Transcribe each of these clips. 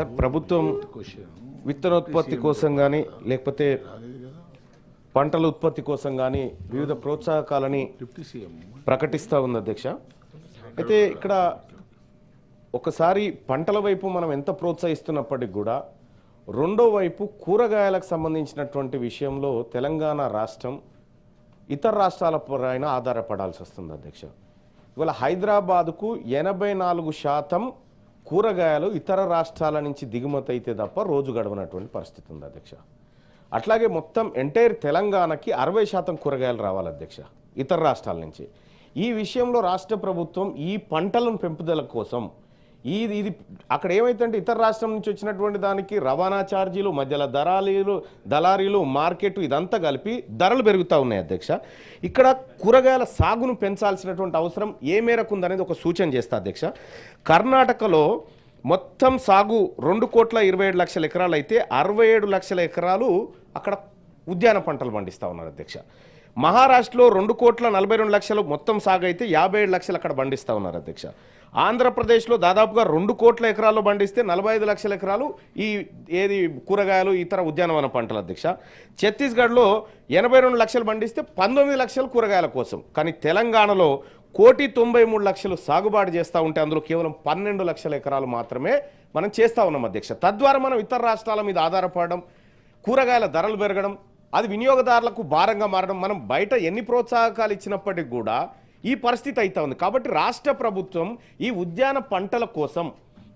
Sir ప్రభుత్వం విత్తనోత్పత్తి కోసం కానీ లేకపోతే పంటల ఉత్పత్తి కోసం కానీ వివిధ ప్రోత్సాహకాలని ప్రకటిస్తూ ఉంది అధ్యక్ష. అయితే ఇక్కడ ఒకసారి పంటల వైపు మనం ఎంత ప్రోత్సహిస్తున్నప్పటికి కూడా రెండో వైపు కూరగాయలకు సంబంధించినటువంటి విషయంలో తెలంగాణ రాష్ట్రం ఇతర రాష్ట్రాల పైన ఆధారపడాల్సి వస్తుంది అధ్యక్ష. ఇవాళ హైదరాబాదుకు ఎనభై నాలుగు శాతం కూరగాయలు ఇతర రాష్ట్రాల నుంచి దిగుమతి అయితే తప్ప రోజు గడవనటువంటి పరిస్థితి ఉంది అధ్యక్ష. అట్లాగే మొత్తం ఎంటైర్ తెలంగాణకి అరవై శాతం కూరగాయలు రావాలి అధ్యక్ష ఇతర రాష్ట్రాల నుంచి. ఈ విషయంలో రాష్ట్ర ప్రభుత్వం ఈ పంటలను పెంపుదల కోసం ఈ ఇది అక్కడ ఏమైతుందంటే ఇతర రాష్ట్రం నుంచి వచ్చినటువంటి దానికి రవాణా ఛార్జీలు మధ్యలో దళారీలు దళారీలు మార్కెట్ ఇదంతా కలిపి ధరలు పెరుగుతూ ఉన్నాయి అధ్యక్ష. ఇక్కడ కూరగాయల సాగును పెంచాల్సినటువంటి అవసరం ఏ మేరకు ఉందనేది ఒక సూచన చేస్తా అధ్యక్ష. కర్ణాటకలో మొత్తం సాగు రెండు కోట్ల ఇరవై ఏడు లక్షల ఎకరాలు అయితే అరవై ఏడు లక్షల ఎకరాలు అక్కడ ఉద్యాన పంటలు పండిస్తూ ఉన్నారు అధ్యక్ష. మహారాష్ట్రలో రెండు కోట్ల నలభై రెండు లక్షలు మొత్తం సాగు అయితే యాభై ఏడు లక్షలు అక్కడ పండిస్తూ ఉన్నారు అధ్యక్ష. ఆంధ్రప్రదేశ్లో దాదాపుగా రెండు కోట్ల ఎకరాల్లో పండిస్తే నలభై ఐదు లక్షల ఎకరాలు ఈ ఏది కూరగాయలు ఇతర ఉద్యానవన పంటలు అధ్యక్ష. ఛత్తీస్గఢ్లో ఎనభై రెండు లక్షలు పండిస్తే పంతొమ్మిది లక్షలు కూరగాయల కోసం. కానీ తెలంగాణలో కోటి తొంభై మూడు లక్షలు సాగుబాటు చేస్తూ ఉంటే అందులో కేవలం పన్నెండు లక్షల ఎకరాలు మాత్రమే మనం చేస్తూ ఉన్నాం అధ్యక్ష. తద్వారా మనం ఇతర రాష్ట్రాల మీద ఆధారపడడం కూరగాయల ధరలు పెరగడం అది వినియోగదారులకు భారంగా మారడం మనం బయట ఎన్ని ప్రోత్సాహకాలు ఇచ్చినప్పటికీ కూడా ఈ పరిస్థితి అయితే ఉంది. కాబట్టి రాష్ట్ర ప్రభుత్వం ఈ ఉద్యాన పంటల కోసం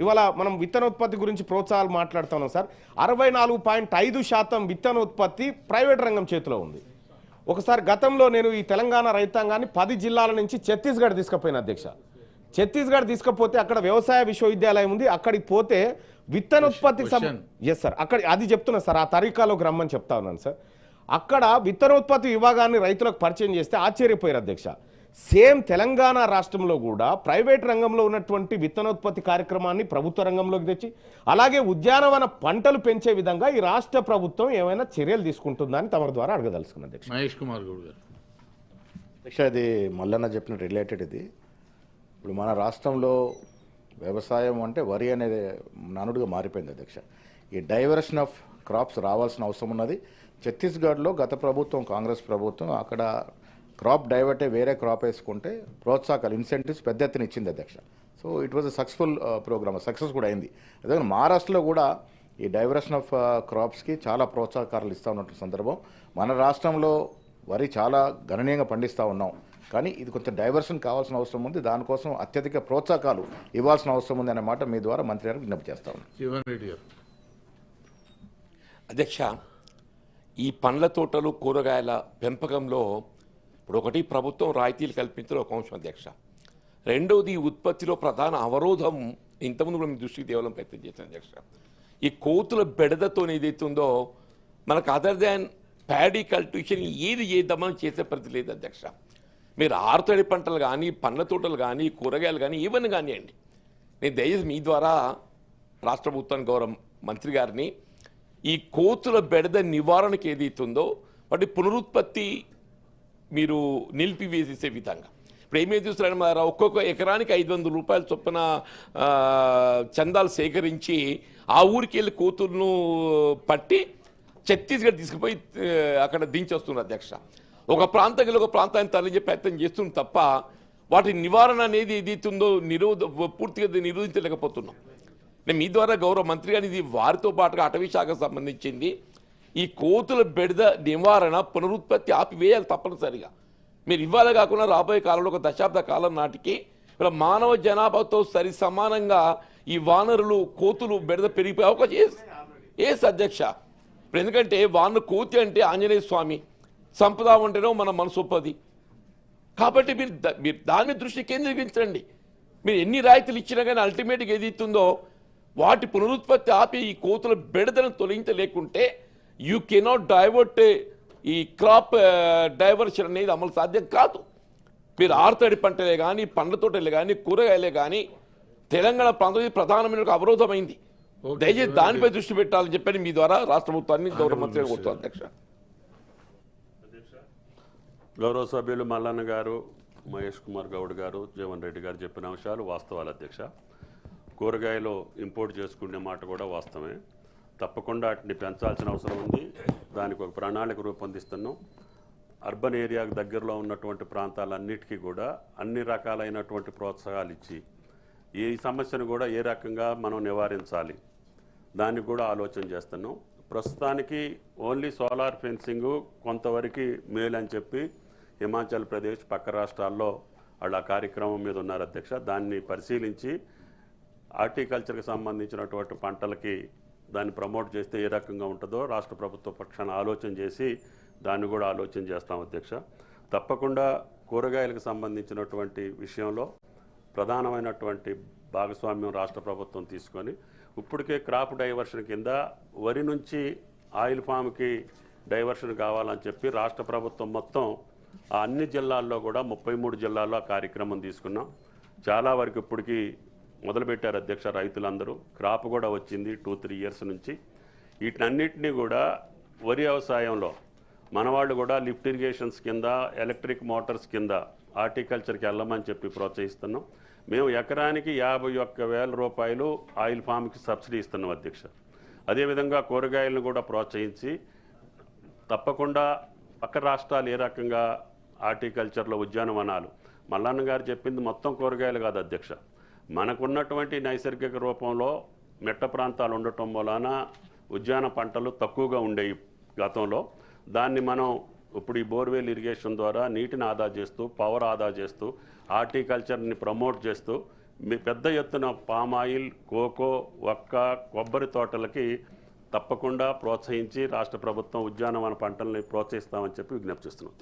ఇవాళ మనం విత్తనోత్పత్తి గురించి ప్రోత్సాహాలు మాట్లాడుతున్నాం సార్. అరవై నాలుగు పాయింట్ ఐదు శాతం విత్తనోత్పత్తి ప్రైవేట్ రంగం చేతిలో ఉంది. ఒకసారి గతంలో నేను ఈ తెలంగాణ రైతాంగాన్ని పది జిల్లాల నుంచి ఛత్తీస్గఢ్ తీసుకుపోయిన అధ్యక్ష. ఛత్తీస్గఢ్ తీసుకపోతే అక్కడ వ్యవసాయ విశ్వవిద్యాలయం ఉంది అక్కడికి పోతే విత్తనోత్పత్తికి. ఎస్ సార్ అక్కడ అది చెప్తున్నా సార్ ఆ తరీకాలోకి రమ్మని చెప్తా ఉన్నాను సార్. అక్కడ విత్తనోత్పత్తి విభాగాన్ని రైతులకు పరిచయం చేస్తే ఆశ్చర్యపోయారు అధ్యక్ష. సేమ్ తెలంగాణ రాష్ట్రంలో కూడా ప్రైవేట్ రంగంలో ఉన్నటువంటి విత్తనోత్పత్తి కార్యక్రమాన్ని ప్రభుత్వ రంగంలోకి తెచ్చి అలాగే ఉద్యానవన పంటలు పెంచే విధంగా ఈ రాష్ట్ర ప్రభుత్వం ఏమైనా చర్యలు తీసుకుంటుందా అని తమ ద్వారా అడగదలుచుకున్న అధ్యక్ష. మహేష్ కుమార్ గౌడ్ గారు. అధ్యక్ష ఇది మల్లన్న చెప్పిన రిలేటెడ్ ఇది. ఇప్పుడు మన రాష్ట్రంలో వ్యవసాయం అంటే వరి అనేది నానుడిగా మారిపోయింది అధ్యక్ష. ఈ డైవర్షన్ ఆఫ్ క్రాప్స్ రావాల్సిన అవసరం ఉన్నది. ఛత్తీస్గఢ్లో గత ప్రభుత్వం కాంగ్రెస్ ప్రభుత్వం అక్కడ క్రాప్ డైవర్టే వేరే క్రాప్ వేసుకుంటే ప్రోత్సాహకాలు ఇన్సెంటివ్స్ పెద్ద ఎత్తున ఇచ్చింది అధ్యక్ష. So it was a successful programme success కూడా అయింది. అదే మహారాష్ట్రలో కూడా ఈ డైవర్షన్ ఆఫ్ క్రాప్స్కి చాలా ప్రోత్సాహకాలు ఇస్తూ ఉన్నటువంటి సందర్భం. మన రాష్ట్రంలో వరి చాలా గణనీయంగా పండిస్తూ ఉన్నాం. కానీ ఇది కొంచెం డైవర్షన్ కావాల్సిన అవసరం ఉంది. దానికోసం అత్యధిక ప్రోత్సాహకాలు ఇవ్వాల్సిన అవసరం ఉంది అనే మాట మీ ద్వారా మంత్రి గారికి విజ్ఞప్తి చేస్తా గారు. అధ్యక్ష ఈ పండ్ల తోటలు కూరగాయల పెంపకంలో ఇప్పుడు ఒకటి ప్రభుత్వం రాయితీలు కల్పించడం ఒక అంశం అధ్యక్ష. రెండవది ఉత్పత్తిలో ప్రధాన అవరోధం ఇంతకుముందు కూడా మీ దృష్టికి తేవడం ప్రయత్నం చేశాను అధ్యక్ష. ఈ కోతుల బెడదతో ఏదైతుందో మనకు అదర్ దాన్ ప్యాడీ కల్టివేషన్ ఏది చేద్దామని చేసే ప్రతి లేదు అధ్యక్ష. మీరు ఆరుతడి పంటలు కానీ పండ్ల తోటలు కానీ కూరగాయలు కానీ ఏవన్నీ కానివ్వండి. నేను దయచేసి మీ ద్వారా రాష్ట్ర ప్రభుత్వాన్ని గౌరవ మంత్రి గారిని ఈ కోతుల బెడద నివారణకు ఏదైతుందో వాటి పునరుత్పత్తి మీరు నిలిపివేసేసే విధంగా. ఇప్పుడు ఏమేమి చూస్తున్నారంటే మరి ఒక్కొక్క ఎకరానికి ఐదు వందల రూపాయల చొప్పున చందాలు సేకరించి ఆ ఊరికి వెళ్ళి కోతులను పట్టి ఛత్తీస్గఢ్ తీసుకుపోయి అక్కడ దించేస్తున్నారు అధ్యక్ష. ఒక ప్రాంతం ఒక ప్రాంతాన్ని తరలించే ప్రయత్నం చేస్తుంది తప్ప వాటి నివారణ అనేది ఏదైతుందో నిరోధ పూర్తిగా నిరోధించలేకపోతున్నాం. నేను మీ ద్వారా గౌరవ మంత్రి గారు ఇది వారితో పాటుగా అటవీ శాఖకు సంబంధించింది. ఈ కోతుల బెడద నివారణ పునరుత్పత్తి ఆపివేయాలి తప్పనిసరిగా. మీరు ఇవ్వాలి కాకుండా రాబోయే కాలంలో ఒక దశాబ్ద కాలం నాటికి ఇలా మానవ జనాభాతో సరి సమానంగా ఈ వానరులు కోతులు బెడద పెరిగిపోయే అవకాశం ఏస్ ఏస్ అధ్యక్ష. ఇప్పుడు ఎందుకంటే వాన కోతి అంటే ఆంజనేయ స్వామి. సంపద ఉంటేనో మన మనసొప్పది కాబట్టి మీరు మీరు దాని దృష్టి కేంద్రీకరించండి. మీరు ఎన్ని రాయితీలు ఇచ్చినా కానీ అల్టిమేట్గా ఏది ఇస్తుందో వాటి పునరుత్పత్తి ఆపి ఈ కోతుల బెడదను తొలగించలేకుంటే యూ కెనాట్ డైవర్ట్ ఈ క్రాప్ డైవర్షన్ అనేది అమలు సాధ్యం కాదు. మీరు ఆరుతడి పంటలే కానీ పండ్ల తోటలే కానీ కూరగాయలే కానీ తెలంగాణ ప్రాంతం ప్రధానమైన ఒక అవరోధమైంది. దయచేసి దానిపై దృష్టి పెట్టాలని చెప్పని మీ ద్వారా రాష్ట్ర ప్రభుత్వాన్ని గౌరవ మంత్రి కోరుతాను అధ్యక్ష. గౌరవ సభ్యులు మల్లన్న గారు మహేష్ కుమార్ గౌడ్ గారు జీవన్ రెడ్డి గారు చెప్పిన అంశాలు వాస్తవాలు అధ్యక్ష. కూరగాయలు ఇంపోర్ట్ చేసుకునే మాట కూడా వాస్తవమే. తప్పకుండా వాటిని పెంచాల్సిన అవసరం ఉంది. దానికి ఒక ప్రణాళిక రూపొందిస్తున్నాం. అర్బన్ ఏరియాకు దగ్గరలో ఉన్నటువంటి ప్రాంతాలన్నిటికీ కూడా అన్ని రకాలైనటువంటి ప్రోత్సాహాలు ఇచ్చి ఈ సమస్యను కూడా ఏ రకంగా మనం నివారించాలి దాన్ని కూడా ఆలోచన చేస్తున్నాం. ప్రస్తుతానికి ఓన్లీ సోలార్ ఫెన్సింగ్ కొంతవరకు మేలు అని చెప్పి హిమాచల్ ప్రదేశ్ పక్క రాష్ట్రాల్లో వాళ్ళ కార్యక్రమం మీద ఉన్నారు అధ్యక్ష. దాన్ని పరిశీలించి హార్టికల్చర్కి సంబంధించినటువంటి పంటలకి దాన్ని ప్రమోట్ చేస్తే ఏ రకంగా ఉంటుందో రాష్ట్ర ప్రభుత్వ పక్షాన ఆలోచన చేసి దాన్ని కూడా ఆలోచన చేస్తాం అధ్యక్ష. తప్పకుండా కూరగాయలకు సంబంధించినటువంటి విషయంలో ప్రధానమైనటువంటి భాగస్వామ్యం రాష్ట్ర ప్రభుత్వం తీసుకొని ఇప్పటికే క్రాప్ డైవర్షన్ కింద వరి నుంచి ఆయిల్ ఫామ్కి డైవర్షన్ కావాలని చెప్పి రాష్ట్ర ప్రభుత్వం మొత్తం ఆ అన్ని జిల్లాల్లో కూడా ముప్పై మూడు జిల్లాల్లో ఆ కార్యక్రమం తీసుకున్నాం. చాలా వరకు ఇప్పటికీ మొదలుపెట్టారు అధ్యక్ష రైతులందరూ. క్రాప్ కూడా వచ్చింది టూ త్రీ ఇయర్స్ నుంచి. వీటినన్నింటినీ కూడా వరి వ్యవసాయంలో మన వాళ్ళు కూడా లిఫ్ట్ ఇరిగేషన్స్ కింద ఎలక్ట్రిక్ మోటార్స్ కింద హార్టికల్చర్కి వెళ్ళమని చెప్పి ప్రోత్సహిస్తున్నాం. మేము ఎకరానికి యాభై ఒక్క వేల రూపాయలు ఆయిల్ ఫామ్కి సబ్సిడీ ఇస్తున్నాం అధ్యక్ష. అదేవిధంగా కూరగాయలను కూడా ప్రోత్సహించి తప్పకుండా పక్క రాష్ట్రాలు ఏ రకంగా హార్టికల్చర్లో ఉద్యానవనాలు. మల్లన్న గారు చెప్పింది మొత్తం కూరగాయలు కాదు అధ్యక్ష. మనకున్నటువంటి నైసర్గిక రూపంలో మెట్ట ప్రాంతాలు ఉండటం వలన ఉద్యాన పంటలు తక్కువగా ఉండేవి గతంలో. దాన్ని మనం ఇప్పుడు ఈ బోర్వెల్ ఇరిగేషన్ ద్వారా నీటిని ఆదా చేస్తూ పవర్ ఆదా చేస్తూ హార్టికల్చర్ని ప్రమోట్ చేస్తూ మీ పెద్ద ఎత్తున పామాయిల్ కోకో వక్క కొబ్బరి తోటలకి తప్పకుండా ప్రోత్సహించి రాష్ట్ర ప్రభుత్వం ఉద్యానవన పంటల్ని ప్రోత్సహిస్తామని చెప్పి విజ్ఞప్తి చేస్తున్నాం.